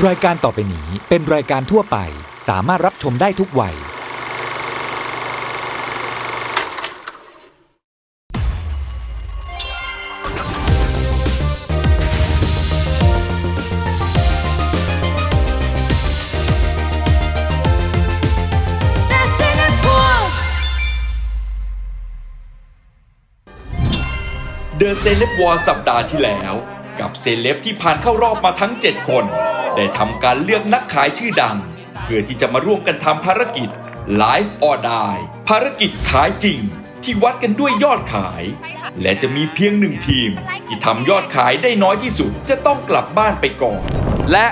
รายการต่อไปนี้เป็นรายการทั่วไป สามารถรับชมได้ทุกวัยเดอะเซเลบวอร์สัปดาห์ที่แล้ว กับเซเลบที่ผ่านเข้ารอบมาทั้ง 7 คน ได้ทำการเลือกนักขายชื่อดัง เพื่อที่จะมาร่วมกันทำภารกิจ Live or Die ภารกิจขายจริง ที่วัดกันด้วยยอดขาย และจะมีเพียงหนึ่งทีม ที่ทำยอดขายได้น้อยที่สุดจะต้องกลับบ้านไปก่อน และ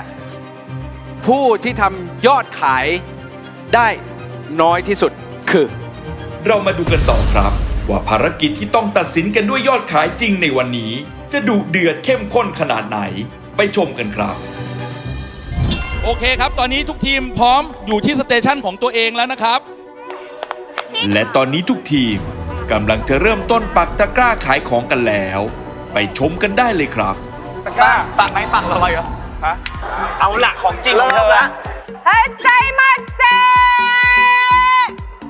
ผู้ที่ทำยอดขายได้น้อยที่สุดคือ เรามาดูกันต่อครับ ว่าภารกิจที่ต้องตัดสินกันด้วยยอดขายจริงในวันนี้ จะดุเดือดเข้มข้นขนาดไหน ไปชมกันครับโอ เคครับ ตอนนี้ทุกทีมพร้อมอยู่ที่สเตชันของตัวเองแล้วนะครับ และตอนนี้ทุกทีมกำลังจะเริ่มต้นปักตะกร้าขายของกันแล้ว ไปชมกันได้เลยครับปักไหมปักอะไรเหรอฮะเอาหลักของจริงของเธออะเฮ้ยใจมาเจ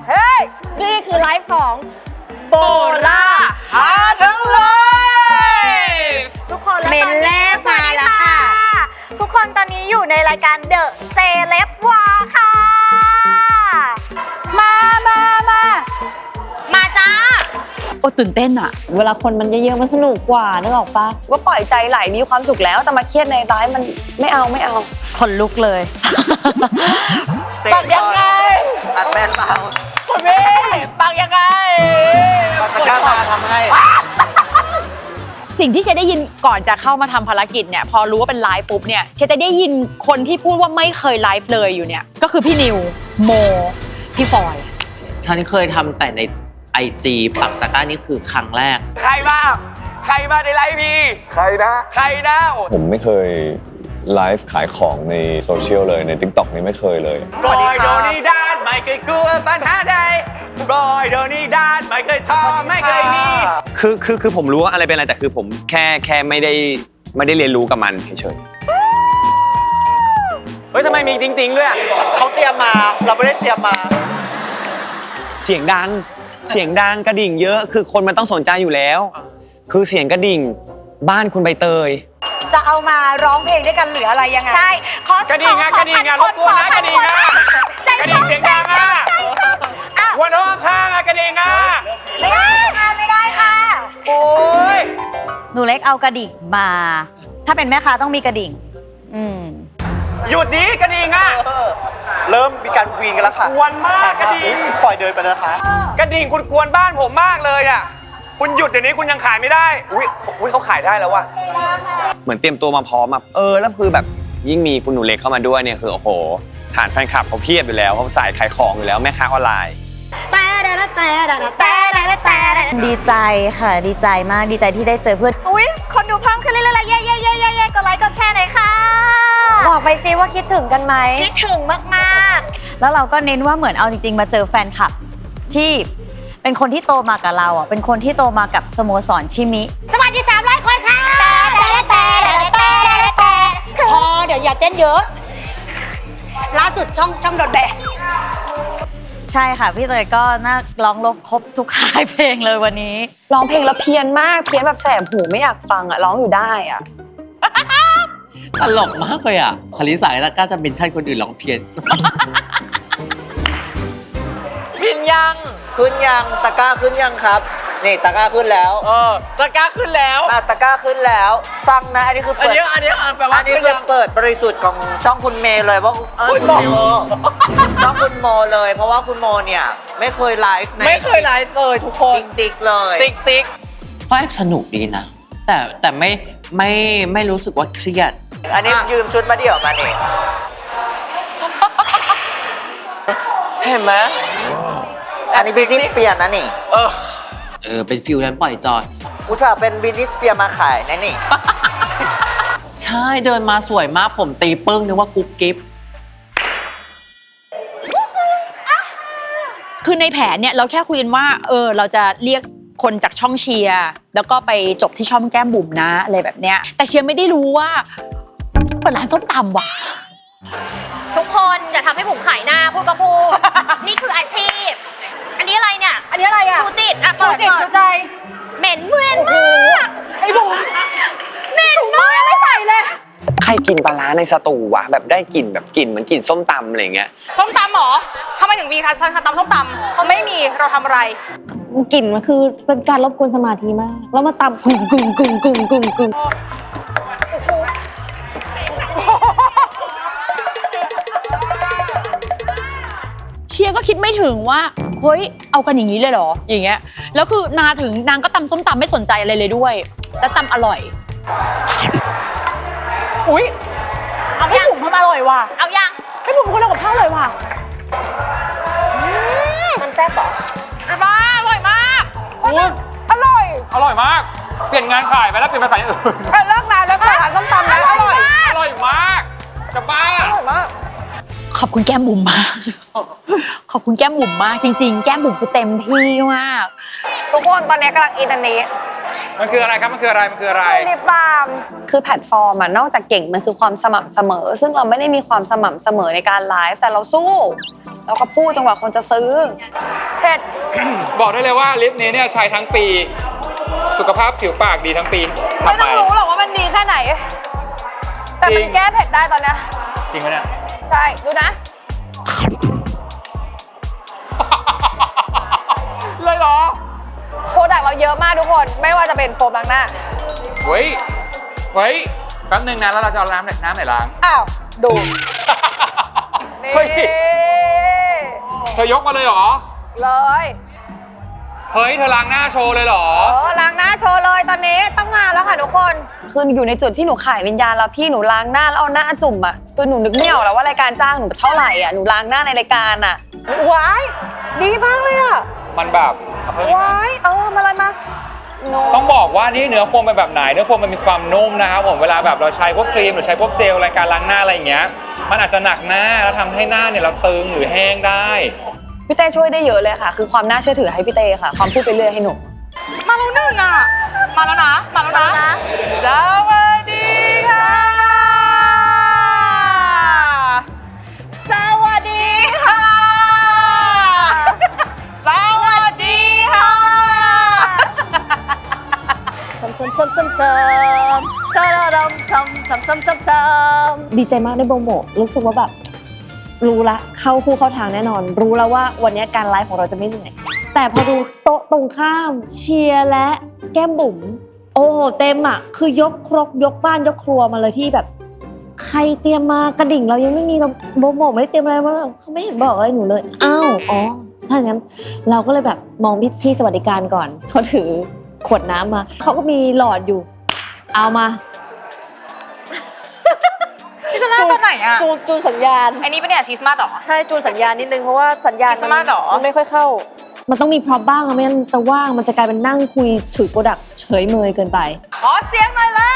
เฮ้ย นี่คือไลฟ์ของโบล่าหาทั้งเลยทุกคนเมนแรกมาแล้วค่ะทุก คนตอนนี้อยู่ในรายการเดอะเซเลบวาค่ะ มามามามาจ้า โอ้ตื่นเต้นอะเวลาคนมันเยอะๆมันสนุกกว่านึกออกปะว่าปล่อยใจไหลมีความสุขแล้วแต่มาเครียดในร้ายมันไม่เอาไม่เอาคนลุกเลยปักยังไงตัดแบนเปล่าคุณพี่ปักยังไงตัดตะกร้ามาทำให้ สิ่งที่เชได้ยินก่อนจะเข้ามาทำภารกิจเนี่ยพอรู้ว่าเป็นไลฟ์ปุ๊บเนี่ยเชจะได้ยินคนที่พูดว่าไม่เคยไลฟ์เลยอยู่เนี่ยก็คือพี่นิวโมพี่ฟอย ฉันเคยทำแต่ในไอจีปักตะกร้านี่คือครั้งแรก ใครบ้างใครบ้างในไลฟ์พีใครนะ ใครนะโอ้ผมไม่เคยไลฟ์ขายของในโซเชียลเลยใน TikTok นี่ไม่เคยเลย บอยโดนี่ด้าน ไม่เคยกลัวปัญหาใดบอยโดนี่ด้าน ไม่เคยชอบไม่เคยมี คือคือคือผมรู้ว่าอะไรเป็นอะไรแต่คือผมแค่แค่ไม่ได้ไม่ได้เรียนรู้กับมันเฉยเฮ้ยทำไมมีจริงๆด้วยอะเขาเตรียมมา เราไม่ได้เตรียมมาๆเสียงดังเสียงดังกระดิ่งเยอะ คือคนมันต้องสนใจอยู่แล้ว คือเสียงกระดิ่งบ้านคุณใบเตย จะเอามาร้องเพลงด้วยกันหรืออะไรยังไง ใช่ขอกระดิ่งอะกระดิ่งอะรบกวนนะกระดิ่งอะกระดิ่งเสียงดังอะหัวนอกข้างอะกระดิ่งอะไม่ได้ค่ะไม่ได้ค่ะ โอ้ยหนูเล็กเอากระดิ่งมา ถ้าเป็นแม่ค้าต้องมีกระดิ่ง อืม หยุดนี้กระดิ่งอะเริ่มมีการวีนกันแล้วค่ะกวนมากกระดิ่งปล่อยเดินไปนะคะกระดิ่งคุณกวนบ้านผมมากเลยอะคุณหยุดเดี๋ยวนี้คุณยังขายไม่ได้อุ้ยอุ้ยเขาขายได้แล้วว่ะเหมือนเตรียมตัวมาพร้อมอะเออแล้วคือแบบยิ่งมีคุณหนูเล็กเข้ามาด้วยเนี่ยคือโอ้โหฐานแฟนคลับเขาเพียบอยู่แล้วเขาสายขายของอยู่แล้วแม่ค้าออนไลน์ ดีใจค่ะ ดีใจมากดีใจที่ได้เจอเพื่อนอุ้ยคนดูเพิ่มขึ้นเรื่อยๆเย้เย้เย้เย้เย้กดไลค์กดแชร์หน่อยค่ะบอกไปซิว่าคิดถึงกันไหมคิดถึงมากแล้วเราก็เน้นว่าเหมือนเอาจริง ๆ มาเจอแฟนคลับที่เป็นคนที่โตมากับเราอะเป็นคนที่โตมากับสโมสรชิมิๆสวัสดีสามร้อยคนค่ะแต่แต่แต่แต่แต่พอเดี๋ยวอย่าเต้นเยอะ ล่าสุดช่องช่องโดดแบก ใช่ค่ะ พี่เตยก็น่าร้องลบครบทุกค่ายเพลงเลยวันนี้ ร้องเพลงแล้วเพี้ยนมาก เพี้ยนแบบแสบหูไม่อยากฟังอะร้องอยู่ได้อะตลกมากเลยอะคาริสาตะกร้าจะเป็นชั่นคนอื่นร้องเพี้ยนพินยัง ขึ้นยังตะกร้าขึ้นยังครับ นี่ตะกร้าขึ้นแล้วเออตะกร้าขึ้นแล้ว อะตะกร้าขึ้นแล้ว ฟังนะอันนี้คืออันเปิด นี้อันนี้แปลว่าอันนี้ขึ้นคือยังเปิดบริสุทธิ์ของช่องคุณเมย์เลยว่าเออคุณโมช่องคุณโมเลย เพราะว่าคุณโมเนี่ยไม่เคยไลฟ์ในไม่เคยไลฟ์เลยทุกคน ติ๊กติ๊กๆเลย ติ๊กติ๊กก็แอบสนุกดีนะ แต่แต่ไม่ไม่ไม่รู้สึกว่าเครียด อันนี้ยืมชุดมาเดี่ยวมานี่เห็นไหมอันนี้บินนี่สเปียร์นะนี่ เออ เออ เป็นฟิลนั้นปล่อยจอย อุตส่าห์เป็นบินนี่สเปียร์มาขายนะนี่ ใช่เดินมาสวยมากผมตีปึ้งนึกว่ากุ๊บกิ๊บ คือในแผนเนี่ยเราแค่คุยกันว่า เออ เราจะเรียกคนจากช่องเชียร์แล้วก็ไปจบที่ช่องแก้มบุ๋มนะอะไรแบบเนี้ย แต่เชียร์ไม่ได้รู้ว่าเปิดร้านส้มตำว่ะ ทุกคนอย่าทำให้บุ๋มขายหน้าพูดก็พูด นี่คืออาชีพอั นนี้อะไรเนี่ย อันนี้อะไรอะชูจิตอะเปิดจิตเปิชูดใจเหม็นเหมือนมากไอ้บุ๋มเหม็นมากไม่ใส่เลยใครกินปลาร้าในสตูวะแบบได้กลิ่นแบบกลิ่นเหมือนกลิ่นส้มตำอะไรอย่างเงี้ยส้มตำเหรอทำไมถึงมีคะตำส้มตำเขาไม่มีเราทำอะไรกลิ่นมันคือเป็นการรบกวนสมาธิมาก แล้วมาตำกึ่งกึ่งกึ่งกึ่งกึ่งกึ่งเชียร์ก็คิดไม่ถึงว่า เฮ้ยเอากันอย่างนี้เลยเหรออย่างเงี้ยแล้วคือนาถึงนางก็ตำส้มตำไม่สนใจอะไรเลยด้วย แล้วตำอร่อยอุ้ยเอาพี่บุ๋มทำอร่อยว่ะเอายังพี่บุ๋มคนทำกับข้าวอร่อยว่ะมันแซ่บปะอร่อยอร่อยมากอร่อย อร่อยมาก เปลี่ยนงานขายไปแล้วเปลี่ยนมาขายอย่างอื่นเลิกแล้วเลิกแล้วร้านส้มตำแล้วอร่อยอร่อยมากจะบ้าขอบคุณแก้มบุ๋มมาก ขอบคุณแก้มบุ๋มมากจริง ๆ แก้มบุ๋มคือเต็มที่มาก ทุกคนตอนนี้กำลังอินอันนี้มันคืออะไรครับ มันคืออะไร มันคืออะไร ลิปบาล์มคือแพลตฟอร์มอะนอกจากเก่งมันคือความสม่ำเสมอ ซึ่งเราไม่ได้มีความสม่ำเสมอในการไลฟ์แต่เราสู้ เราก็พูดจนกว่าคนจะซื้อเผ็ดบอกได้เลยว่าลิปนี้เนี่ยใช้ทั้งปี สุขภาพผิวปากดีทั้งปีไม่ทำต้ไมองรู้หรอกว่ามันดีแค่ไหน แต่มันจริงแก้เผ็ดได้ตอนเนี้ยจริงไหมเนี่ย ใช่ ดูนะ เลยเหรอ โปรดักต์เราเยอะมากทุกคน ไม่ว่าจะเป็นโฟมล้างหน้า เฮ้ย เฮ้ย แป๊บนึงนะ แล้วเราจะเอาน้ำไหนน้ำไหนล้าง อ้าว ดู นี่ เฮ้ย เธอยกมาเลยเหรอ เลย เฮ้ย เธอล้างหน้าโชว์เลยเหรอ เออล้างหน้าโชว์เลยตอนนี้ต้องมาแล้วค่ะทุกคน คืออยู่ในจุดที่หนูขายวิญญาณแล้วพี่หนูล้างหน้าแล้วเอาหน้าจุ่มอะคือหนูนึกไม่ออกแล้วว่ารายการจ้างหนูเท่าไหร่อะหนูล้างหน้าในรายการอะว้ายดีมากเลยอะมันแบบเอาเพิ่มอีกไหมว้ายเออมาเลยมาโนต้องบอกว่านี่เนื้อโฟมเป็นแบบไหน เนื้อโฟมมันมีความนุ่มนะครับผมเวลาแบบเราใช้พวกครีมหรือใช้พวกเจลรายการล้างหน้าอะไรอย่างเงี้ย มันอาจจะหนักหน้าแล้วทำให้หน้าเนี่ยเราตึงหรือแห้งได้ พี่เต้ช่วยได้เยอะเลยค่ะ คือความน่าเชื่อถือให้พี่เต้ค่ะ ความพูดไปเรื่อยให้หนู มาแล้วหนึ่งอะ มาแล้วนะ มาแล้วนะนะสวัสดีค่ะ สวัสดีค่ะ สวัสดีค่ะซ้ำซ้ำซ้ำซ้ำซ้ำซ้ำซ้ำซ้ำซ้ำซ้ำซ้ำซ้ำดีใจมากได้โปรโมทรู้สึกว่าแบบ รู้ละเข้าคู่เข้าทางแน่นอน รู้แล้วว่าวันนี้การไลฟ์ของเราจะไม่เหนื่อยแต่พอดูโต๊ะตรงข้ามเชียร์และแก้มบุ๋มโอ้โหเต็มอะ คือยกครกยกบ้านยกครัวมาเลยที่แบบ ใครเตรียมมากระดิ่งเรายังไม่มีเราโบโมไม่ได้เตรียมอะไรมาเขาไม่เห็นบอกอะไรหนูเลยอ้าวอ๋อถ้างั้นเราก็เลยแบบมองพี่พี่สวัสดิการก่อนเขาถือขวดน้ำมาเขาก็มีหลอดอยู่ เอามา ตอนไหนอะจูนจูนสัญญาณ อันนี้เป็นเนี่ยชีสมาต่อ ใช่จูนสัญญาณนิดนึงเพราะว่าสัญญาณคริสต์มาสเหรอ มันไม่ค่อยเข้า มันต้องมีพร็อพบ้างไม่งั้นจะว่างมันจะกลายเป็นนั่งคุยถือโปรดักต์เฉยเมยเกินไป ขอเสียงหน่อยแล้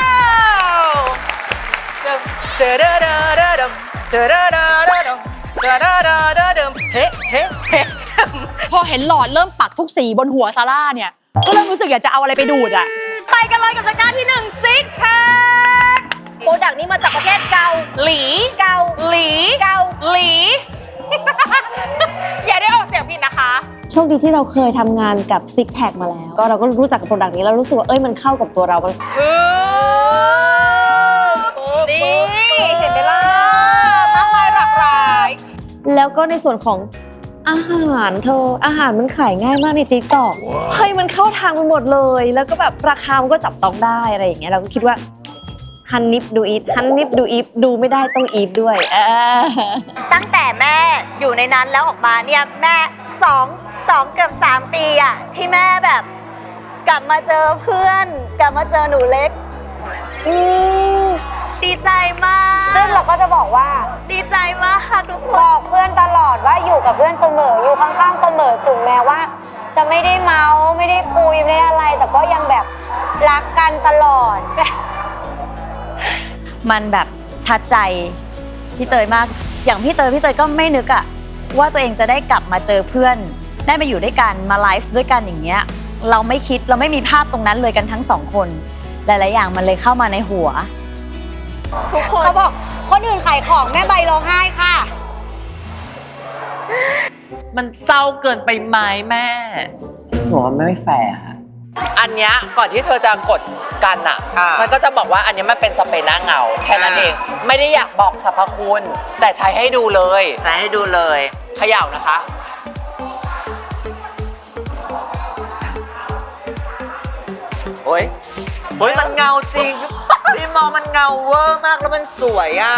วเจอเด้อเด้อเด้อเด้อเจอเด้อเด้อเด้อเด้อเจอเด้อเด้อเด้อเด้อเฮ้เฮ้เฮ้พอเห็นหลอดเริ่มปักทุกสีบนหัวซาร่าเนี่ย ก็เริ่มรู้สึกอยากจะเอาอะไรไปดูดอะ ไปกันเลยกับรายกาที่หนึ่งซิกแท็ก โปรดักต์นี้มาจากประเทศเกาหลีเกาหลีเกาหลี อย่าได้ออกเสียงผิดนะคะ โชคดีที่เราเคยทำงานกับ Six Tag มาแล้ว ก็เราก็รู้จักกับโปรดักต์นี้แล้วรู้สึกว่าเอ้ยมันเข้ากับตัวเรามันนี่ เห็นไหมล่ะมากมายหลากหลาย แล้วก็ในส่วนของอาหารเธออาหารมันขายง่ายมากใน t ิ k t o k เฮ้ยมันเข้าทางไปหมดเลย แล้วก็แบบราคามันก็จับต้องได้อะไรอย่างเงี้ยเราก็คิดว่า ฮันนิฟดูอีฟฮันนิฟดูอีฟดูไม่ได้ต้องอีฟด้วยเออตั้งแต่แม่อยู่ในนั้นแล้วออกมาเนี่ยแม่สองสองเกือบสามปีอะที่แม่แบบ กลับมาเจอเพื่อน กลับมาเจอหนูเล็กอืมดีใจมาก ซึ่งเราก็จะบอกว่า ดีใจมากค่ะทุกคบนอกเพื่อนตลอดว่าอยู่กับเพื่อนเสมออยู่ข้างๆเสมอถึงแม้ว่า จะไม่ได้เมาไม่ได้คุยไม่ได้อะไร แต่ก็ยังแบบรักกันตลอด มันแบบทัดใจพี่เตยมาก อย่างพี่เตยพี่เตยก็ไม่นึกอะว่าตัวเองจะได้กลับมาเจอเพื่อน ได้มาอยู่ด้วยกันมาไลฟ์ด้วยกันอย่างเงี้ยเราไม่คิดเราไม่มีภาพตรงนั้นเลยกันทั้งสองคน หลาย ๆ อย่างมันเลยเข้ามาในหัว ทุกคนเขาบอกคนอื่นขายของแม่ใบร้องไห้ค่ะ มันเศร้าเกินไปไหมแม่หนูว่าไม่แฟร์อะ อันเนี้ยก่อนที่เธอจะกดกันอะฉันก็จะบอกว่าอันเนี้ยมันเป็นสเปรย์หน้าเงาแค่นั้นเอง ไม่ได้อยากบอกสรรพคุณ แต่ใช้ให้ดูเลยใช้ให้ดูเลยเขย่านะคะ โอ้ยเฮ้ยมันเงาจริง พี่มองมันเงาเวอร์มากแล้วมันสวยอะ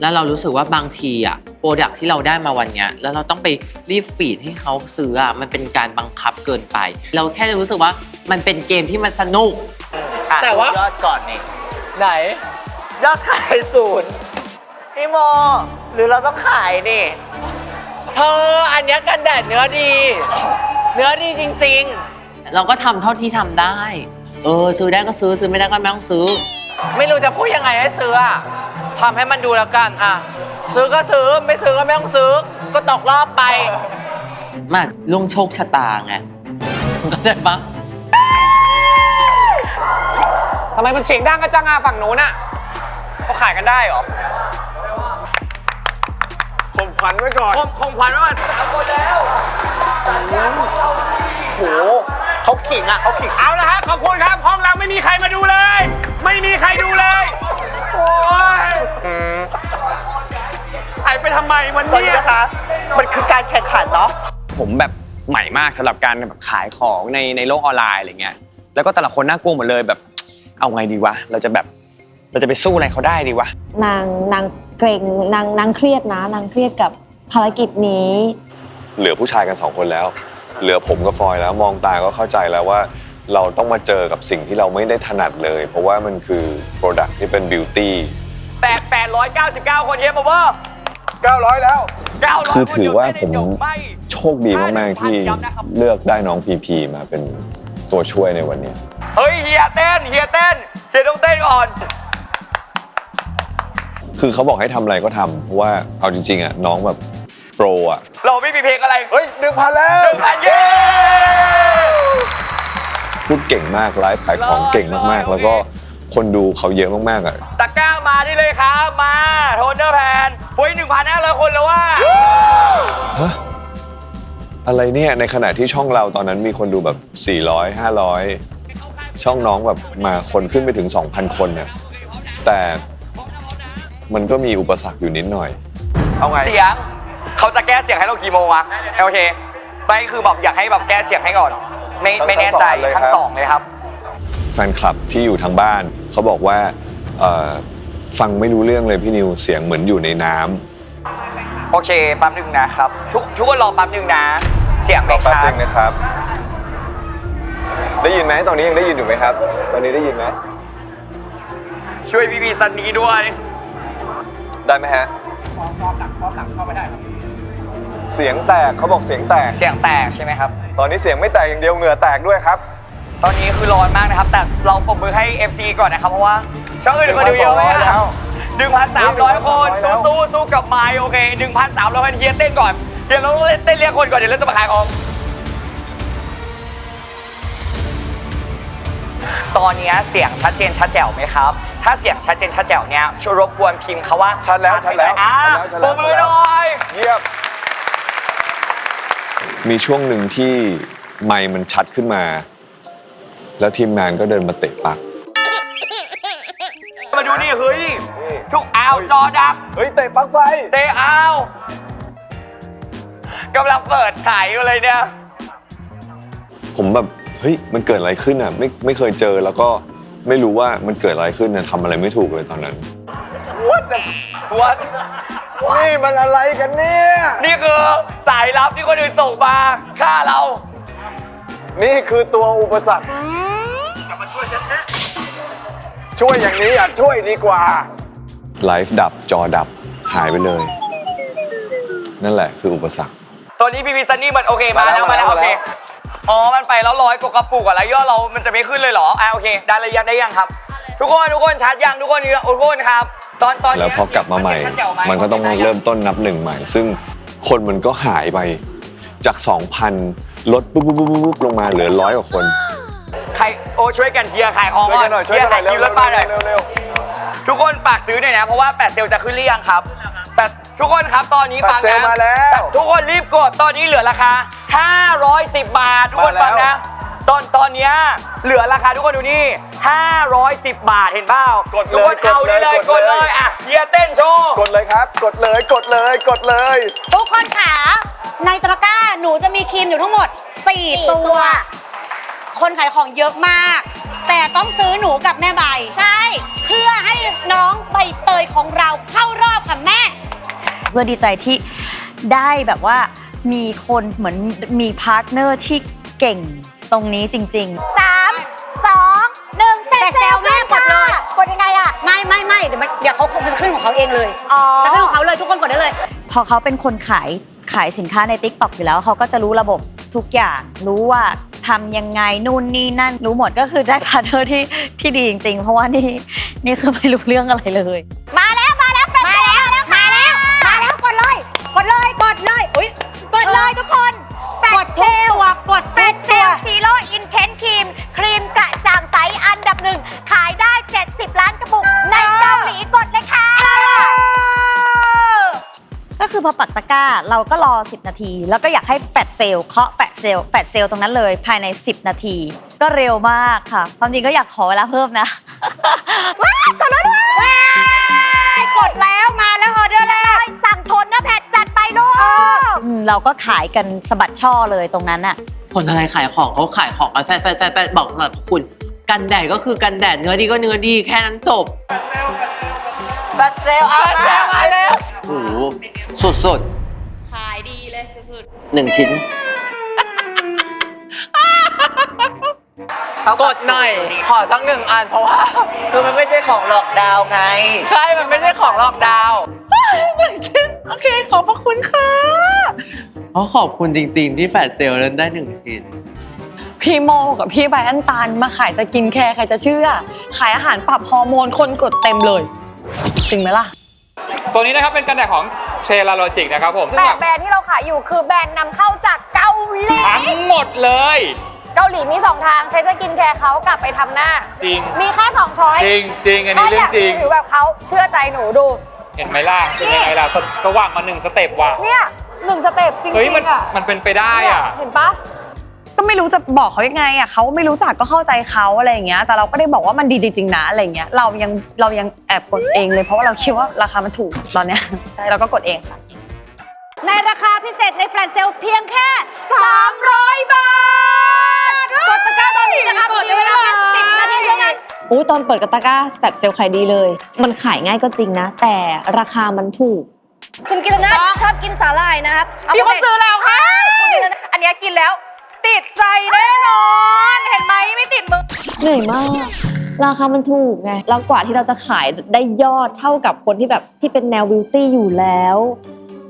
แล้วเรารู้สึกว่าบางทีอะโปรดักที่เราได้มาวันเนี้ยแล้วเราต้องไปรีบฟีดให้เขาซื้ออะมันเป็นการบังคับเกินไป เราแค่รู้สึกว่ามันเป็นเกมที่มันสนุกแต่ว่ายอดก่อนนี่ไหน ยอดขายศูนย์พี่โมหรือเราต้องขายนี่เธออันเนี้ยกันแดดเนื้อดี เนื้อดีจริง ๆ เราก็ทำเท่าที่ทำได้ เออ ซื้อได้ก็ซื้อซื้อไม่ได้ก็ไม่ต้องซื้อ ไม่รู้จะพูดยังไงให้ซื้ออะทำให้มันดูแล้วกันอะ ซื้อก็ซื้อไม่ซื้อก็ไม่ต้องซื้อ ก็ตกรอบไป มาลุงโชคชะตาไงเข้าใจปะทำไมมันเสียงดังกันจังอะฝั่งนู้นอะเขาขายกันได้เหรอข่มขวัญไว้ก่อนข่มขวัญไว้ก่อนสามคนแล้วโห เขาขิงอะเขาขิงเอาละฮะขอบคุณครับ ห้องเราไม่มีใครมาดูเลย ไม่มีใครดูเลย โอ้ยหายไปทำไมวันนี้นะคะ มันคือการแข่งขันเนาะผมแบบใหม่มากสำหรับการแบบขายของในในโลกออนไลน์อะไรเงี้ยแล้วก็แต่ละคนน่ากลัวหมดเลยแบบ เอาไงดีวะเราจะแบบเราจะไปสู้อะไรเขาได้ดีวะนางนางเกรงนางนางเครียดนะนางเครียดกับภารกิจนี้ เหลือผู้ชายกันสองคนแล้ว เหลือผมกับฟอยแล้วมองตาก็เข้าใจแล้วว่า เราต้องมาเจอกับสิ่งที่เราไม่ได้ถนัดเลย เพราะว่ามันคือโปรดักที่เป็นบิวตี้แปดแปดร้อยเก้าสิบเก้าคนเฮียผมว่า900 แล้วเก้าร้อยคือถือว่าผมไม่โชคดีมาก ๆ ที่เลือกได้น้องพีพีมาเป็นตัวช่วยในวันนี้เฮ้ยเฮียเต้นเฮียเต้นเฮียต้องเต้นก่อนคือเขาบอกให้ทำอะไรก็ทำเพราะว่าเอาจริงๆอะน้องแบบ โปรอะ เราไม่มีเพลงอะไรเฮ้ยหนึ่งพันแล้วหนึ่งพันเย้พูดเก่งมากไลฟ์ขายของเก่งมากๆ แล้วก็คนดูเขาเยอะมากๆอะตะกร้ามาได้เลยครับมาโทนเนอร์แพนเฮ้ยหนึ่งพันห้าร้อยคนแล้วว่าฮะอะไรเนี่ยในขณะที่ช่องเราตอนนั้นมีคนดูแบบ 400 500 ช่องน้องแบบมาคนขึ้นไปถึง 2,000 คนเนี่ยแต่มันก็มีอุปสรรคอยู่นิดหน่อย เอาไง เสียง เขาจะแก้เสียงให้เรากี่โมงวะโอเคไม่คือแบบอยากให้แบบแก้เสียงให้ก่อน ไม่ทั้งไม่แน่ใจทั้งสองเลยครับทั้งสองเลยครับ แฟนคลับที่อยู่ทางบ้าน เขาบอกว่าเอ่อฟังไม่รู้เรื่องเลยพี่นิวเสียงเหมือนอยู่ในน้ำโอเคแป๊บหนึงนะครับ ทุกทุกคนรอแป๊บหนึงนะ เสียงรอไม่แป๊บชันึดงนะครับ ได้ยินไหมตอนนี้ยังได้ยินอยู่ไหมครับ ตอนนี้ได้ยินไหมช่วยพี่พีซันนี้ด้วย ได้ไหมฮะเสียงแตกเขาบอกเสียงแตก เสียงแตกใช่ไหมครับ ตอนนี้เสียงไม่แตกอย่างเดียวเหงื่อแตกด้วยครับ ตอนนี้คือร้อนมากนะครับ แต่เราปรบมือให้ FC ก่อนนะครับ เพราะว่าช่องอื่นมาดูเยอะไหม1,200แล้วหนึ่งพันสามร้อยคนแล้วสู้สู้สู้กับไมค์โอเคหนึ่งพันสามร้อยคนเฮียเต้นก่อน เดี๋ยวเราเต้นเรียกคนก่อนเดี๋ยวเราจะมาขายของตอนนี้เสียงชัดเจนชัดแจ๋วไหมครับ ถ้าเสียงชัดเจนชัดแจ๋วเนี่ยช่วยรบกวนพิมพ์เขาว่าชัดแล้วชัดแล้วอ่าชัดปรแล้วบมือชัดหแล้วน่อยเยี่ยม มีช่วงหนึ่งที่ไมค์มันชัดขึ้นมา แล้วทีมงานก็เดินมาเตะปัก มาดูนี่เฮ้ย ทุกอ้าวจอดับ เฮ้ยเตะปักไฟ เตะอ้าวกำลังเปิดขายอยู่เลยเนี่ย ผมแบบเฮ้ยมันเกิดอะไรขึ้นอะไม่ไม่เคยเจอแล้วก็ไม่รู้ว่ามันเกิดอะไรขึ้นนะทำอะไรไม่ถูกเลยตอนนั้น What the What นี่มันอะไรกันเนี่ย นี่คือสายลับที่คนอื่นส่งมาฆ่าเรา นี่คือตัวอุปสรรคช่วยอย่างนี้อยากช่วยดีกว่า ไลฟ์ดับจอดับหายไปเลย นั่นแหละคืออุปสรรค ตอนนี้พีพีซันนี่มันโอเคมาแล้วมามาแล้แล้ววโอเคมาแล้วอ๋อ มันไปแล้วร้อยกว่ากระปุกอะแล้วยอดเรา มันจะไม่ขึ้นเลยเหรอ อ่าโอเค ได้ระยะได้ยังครับ ทุกคนทุกคนชัดยังทุกคนทุกคนครับ ตอนตอนนี้แล้วพอกลับมาใหม่นเจ๋วไหมันก็ต้องเริ่มต้นนับหนึ่งใหม่ ซึ่งคนมันก็หายไปจาก 2,000 ลดปุ๊บปุ๊บปุ๊บปุ๊บลงมาเหลือร้อยกว่าคน ใครโอ้ช่วยกันเฮียขายของก่อนช่วยกันหน่อยช่วยเฮียกันหน่ขาอยยคิวรถบ้านหน่อยเร็วเร็วทุกคนฝากซื้อหน่อยนะเพราะว่าแปดเซลลจะขึ้นหรือยังครับแปดทุกคนครับตอนนี้ฟังแปดเซลลนะมาแล้ว ทุกคนรีบกดตอนนี้เหลือราคา 510 บาท ทุกคนมาแล้ว ฟังนะ ตอนตอนเนี้ยเหลือราคาทุกคนดูนี่ 510 บาทเห็นเปล่ากดทุเลกคยนเอาได้เลยกกดดเลเลย ยอะเฮียเต้นโชว์กดเลยครับ กดเลยกดเลยกดเลย ทุกคนขาในตะกร้าหนูจะมีครีมอยู่ทั้งหมด 4 ตัว คนขายของเยอะมาก แต่ต้องซื้อหนูกับแม่ใบ ใช่ เพื่อให้น้องใบเตยของเราเข้ารอบค่ะแม่ เพื่อดีใจที่ได้แบบว่ามีคนเหมือนมีพาร์ทเนอร์ที่เก่ง ตรงนี้จริงๆ3 2 1แต่แต่เซลลแม่กดเลยกดยังไงอะไม่ไม่ไม่เดี๋ยวมันเดี๋ยวเขาคงจะขึ้นของเขาเองเลยอ๋อ จะขึ้นของเขาเลยทุกคนกดได้เลย พอเขาเป็นคนขายขายสินค้าใน t ิ k t o k อยู่แล้วเขาก็จะรู้ระบบทุกอย่าง รู้ว่าทำยังไงนู่นนี่นั่น รู้หมดก็คือได้พาร์ทเนอร์ที่ที่ดีจริงๆ เพราะว่านี่นี่คือไม่รู้เรื่องอะไรเลย อินเทนครีม ครีมกระจ่างใสอันดับหนึ่ง ขายได้ 70 ล้านกระปุก ในเกาหลีกดเลยค่ะ ก็คือพอปักตะกร้าเราก็รอ 10 นาที แล้วก็อยากให้แฟดเซลล์เคาะแฟดเซลล์แฟดเซลล์ตรงนั้นเลยภายใน 10 นาที ก็เร็วมากค่ะ ความจริงก็อยากขอเวลาเพิ่มนะ ว้าวกดแล้วด้วยกดแล้วมาแล้วออเดอร์แรกสั่งทนนะแพทจัดไปลูกมเราก็ขายกันสะบัดช่อเลยตรงนั้นอะ คนอะไรขายของเขาขายของกันแฟนแฟนแฟนแฟนบอกแบบคุณ กันแดดก็คือกันแดดเนื้อดีก็เนื้อดีแค่นั้นจบบัตรเซลลเอามาโอ้โหสุดสุดขายดีเลยสุดๆหนึ่งชิ้นกดหน่อย ขอสักหนึ่งอันเพราะว่า คือมันไม่ใช่ของหลอกดาวไง ใช่ มันไม่ใช่ของหลอกดาวหนึ่งชิ้น โอเค ขอบพระคุณค่ะ เพราะขอบคุณจริง ๆ ที่แฟดเซลล์แล้วได้หนึ่งชิ้น พี่โมกับพี่ไบรอันตันมาขายสกินแคร์ใครจะเชื่อ ขายอาหารปรับฮอร์โมนคนกดเต็มเลย จริงไหมล่ะ ตัวนี้นะครับเป็นกันแดดของเชลาโลจิกนะครับผมซึ่งแต่แบบแบรนด์ที่เราขายอยู่คือแบรนด์นำเข้าจากเกาหลี ทั้งหมดเลย เกาหลีมีสองทางใช้สกินแคร์เขากลับไปทำหน้า จริง มีแค่สองช้อยจริงจริงอันนี้เรื่องจริงถ้าอยากมีผิวแบบเขาเชื่อใจหนูดู เห็นไหมล่ะเป็นยังไงล่ะสสว่างมาหนึ่งสเต็ปว่ะเนี่ย หนึ่งสเต็ปจริงเฮ้ยมันๆอะมันเป็นไปได้อะ เห็นปะก็ไม่รู้จะบอกเขายังไงอะเขาไม่รู้จักก็เข้าใจเขาอะไรอย่างเงี้ย แต่เราก็ได้บอกว่ามันดีจริงๆนะอะไรอย่างเงี้ยเรายังเรายังแอบกดเองเลยเพราะว่าเราคิดว่าราคามันถูกตอนเนี้ย ใช่เราก็กดเองค่ะ ในราคาพิเศษในแฟลชเซลลเพียงแค่ 300 บาท กดตะกร้าตอนนี้นะคะมีเวลาแค่10นาทีเท่านั้น อุ้ยตอนเปิดกระตะกร้าแฟดเซลขายดีเลย มันขายง่ายก็จริงนะ แต่ราคามันถูก คุณกิรนัทชอบกินสาหร่ายนะครับพี่คนซื้อแล้วค่ะอันเนี้ยกินแล้ว ติดใจแน่นอน เห็นไหมไม่ติดมือ เหนื่อยมาก ราคามันถูกไงแล้วกว่าที่เราจะขายได้ยอดเท่ากับคนที่แบบที่เป็นแนวบิวตี้อยู่แล้ว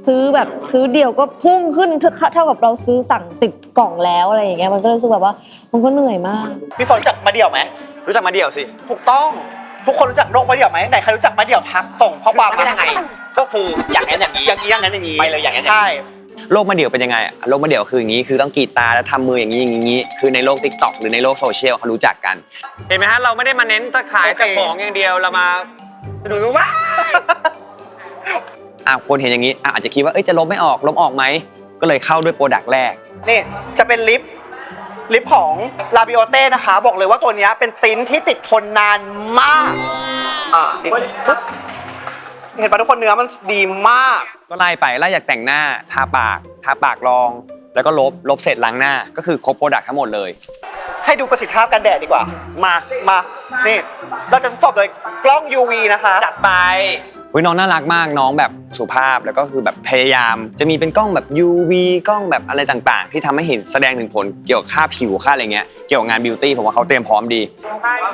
ซื้อแบบซื้อเดียวก็พุ่งขึ้นเท่ากับเราซื้อสั่งสิบกล่องแล้วอะไรอย่างเงี้ยมันก็เลยรู้สึกแบบว่ามันก็เหนื่อยมาก พี่ฝนรู้จักมาเดี่ยวไหมรู้จักมาเดี่ยวสิ ถูกต้อง ทุกคนรู้จักนกมาเดี่ยวไหมไหนใครรู้จักมาเดี่ยวทักส่งข้อความคือทำได้ยังไงก็คืออย่างนั้นอย่างนี้อย่างนี้อย่างนั้นอย่างนี้ไปเลยอย่างนั้นอย่างนี้ใช่โลกมาเดี่ยวเป็นยังไงอะโลกมาเดี่ยวคืออย่างนี้ คือต้องกรีดตาแล้วทำมืออย่างนี้อย่างนี้ คือในโลกทิกตอกหรือในโลกโซเชียลเขารู้จักกัน เห็นไหมฮะ เราไม่ได้มาเน้นตะขายโอเคแต่ของอย่างเดียว เรามาดูว่าอะคนเห็นอย่างนี้อะอาจจะคิดว่าเอ้ยจะลบไม่ออกลบออกไหม ก็เลยเข้าด้วยโปรดักต์แรกนี่จะเป็นลิป ลิปของลาบิโอเต้นะคะ บอกเลยว่าตัวเนี้ยเป็นติ้นที่ติดทนนานมากอ่านี่ปึ๊บเห็นปะทุกคนเนื้อมันดีมาก ก็ไล่ไปไล่จากแต่งหน้าทาปากทาปากรอง แล้วก็ลบลบเสร็จล้างหน้า ก็คือครบโปรดักต์ทั้งหมดเลย ให้ดูประสิทธิภาพกันแดดดีกว่า มามานี่เราจะทดสอบเลยกล้อง UV นะคะ จัดไป เฮ้ยน้องน่ารักมากน้องแบบสุภาพแล้วก็คือแบบพยายาม จะมีเป็นกล้องแบบ UV กล้องแบบอะไรต่างๆ ที่ทำให้เห็นแสดงถึงผลเกี่ยวกับค่าผิวค่าอะไรเงี้ยเกี่ยวกับงานบิวตี้ผมว่าเขาเตรียมพร้อมดี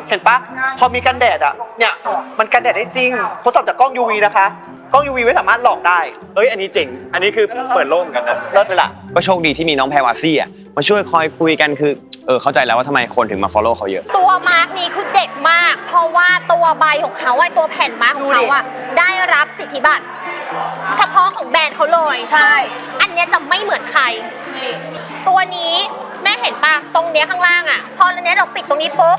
เห็นปะพอมีกันแดดอะเนี่ยมันกันแดดได้จริงทดสอบจากกล้อง UV นะคะ กล้อง UV ไม่สามารถหลอกได้เอ้ย อันนี้เจ๋ง อันนี้คือเปิดโลกเหมือนกันนะ เลิศเลยล่ะ ก็โชคดีที่มีน้องแพรวาซี่อะมาช่วยคอยคุยกันคือ เออเข้าใจแล้วว่าทำไมคนถึงมา follow เขาเยอะ ตัวมาร์กนี้คือเด็ดมาก เพราะว่าตัวใบของเขาไอตัวแผ่นมาร์กของเขาอะได้รับสิทธิบัตร เฉพาะของแบรนด์เขาเลยใช่ อันเนี้ยจะไม่เหมือนใคร นี่ตัวนี้แม่เห็นปะตรงเนี้ยข้างล่างอะพออันเนี้ยเราปิดตรงนี้ปุ๊บ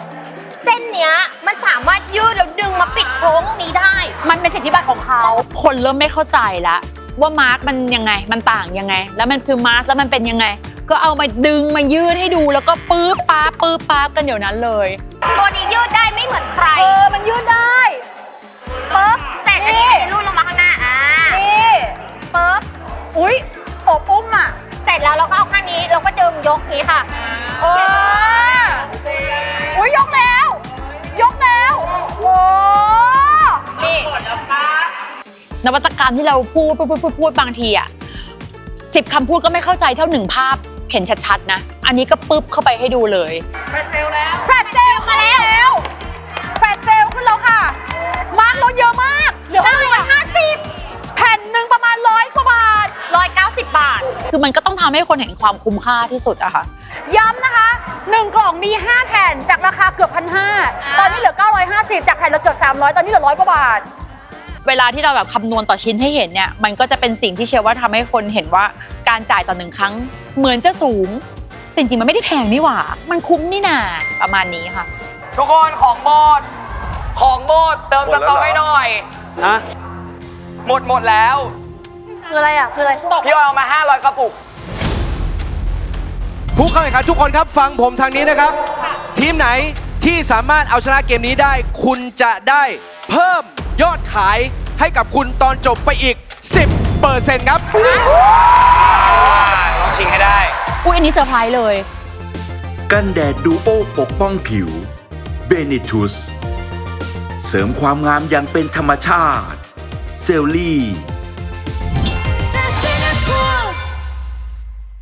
เส้นเนี้ยมันสามารถยืดแล้วดึงมาปิดโค้งตรงนี้ได้ มันเป็นสิทธิบัตรของเขา คนเริ่มไม่เข้าใจแล้วว่ามาร์กมันยังไง มันต่างยังไง แล้วมันคือมาร์กแล้วมันเป็นยังไง ก็เอามาดึงมายืดให้ดูแล้วก็ปื๊บป๊าบปื๊บป๊าบกันเดี๋ยวนั้นเลย ตัวนี้ยืดได้ไม่เหมือนใครเออมันยืดได้ปึ๊บแต่อันนี้จะรูดลงมาข้างหน้าอ่านี่ปึ๊บอุ้ยอบอุ้มอะเสร็จแล้วเราก็เอาข้างนี้เราก็ดึงยกนี้ค่ะโอ้อุ้ยยกแล้ว ยกแล้วโอ้นี่นวัตกรรมที่เราพูดพูดพูดพูดพูดบางทีอะสิบคำพูดก็ไม่เข้าใจเท่าหนึ่งภาพ เห็นชัดๆนะ อันนี้ก็ปึ๊บเข้าไปให้ดูเลยแฟลชเซลมาแล้วแฟลชเซลขึ้นแล้วค่ะมาร์คลดเยอะมากเหลือเท่าไหร่อะ50แผ่นหนึ่งประมาณร้อยกว่าบาท190บาท คือมันก็ต้องทำให้คนเห็นความคุ้มค่าที่สุดอะค่ะ ย้ำนะคะ1กล่องมี5แผ่นจากราคาเกือบพันห้าตอนนี้เหลือ950จากแผ่นละเกือบ300ตอนนี้เหลือร้อยกว่าบาทเวลาที่เราแบบคำนวณต่อชิ้นให้เห็นเนี่ย มันก็จะเป็นสิ่งที่เชื่อว่าทำให้คนเห็นว่า การจ่ายต่อหนึ่งครั้ง เหมือนจะสูงแต่จริงๆมันไม่ได้แพงนี่หว่า มันคุ้มนี่นาประมาณนี้ค่ะ ทุกคนของหมด ของหมดเติมหมสดแล้วต็อกเหรอให้หน่อย ฮะ หมดหมดแล้ว คืออะไรอะ คืออะไรพี่ออยเอามา 500 กระปุก ผู้เข้าแข่งขันทุกคนครับฟังผมทางนี้นะครับ ทีมไหนที่สามารถเอาชนะเกมนี้ได้ คุณจะได้เพิ่มยอดขายให้กับคุณตอนจบไปอีก 10เปอร์เซ็นต์ครับต้องชิงให้ได้ อุ้ยอันนี้เซอร์ไพรส์เลย กันแดดดูโอปกป้องผิว เบนิทูส เสริมความงามอย่างเป็นธรรมชาติ เซลลี่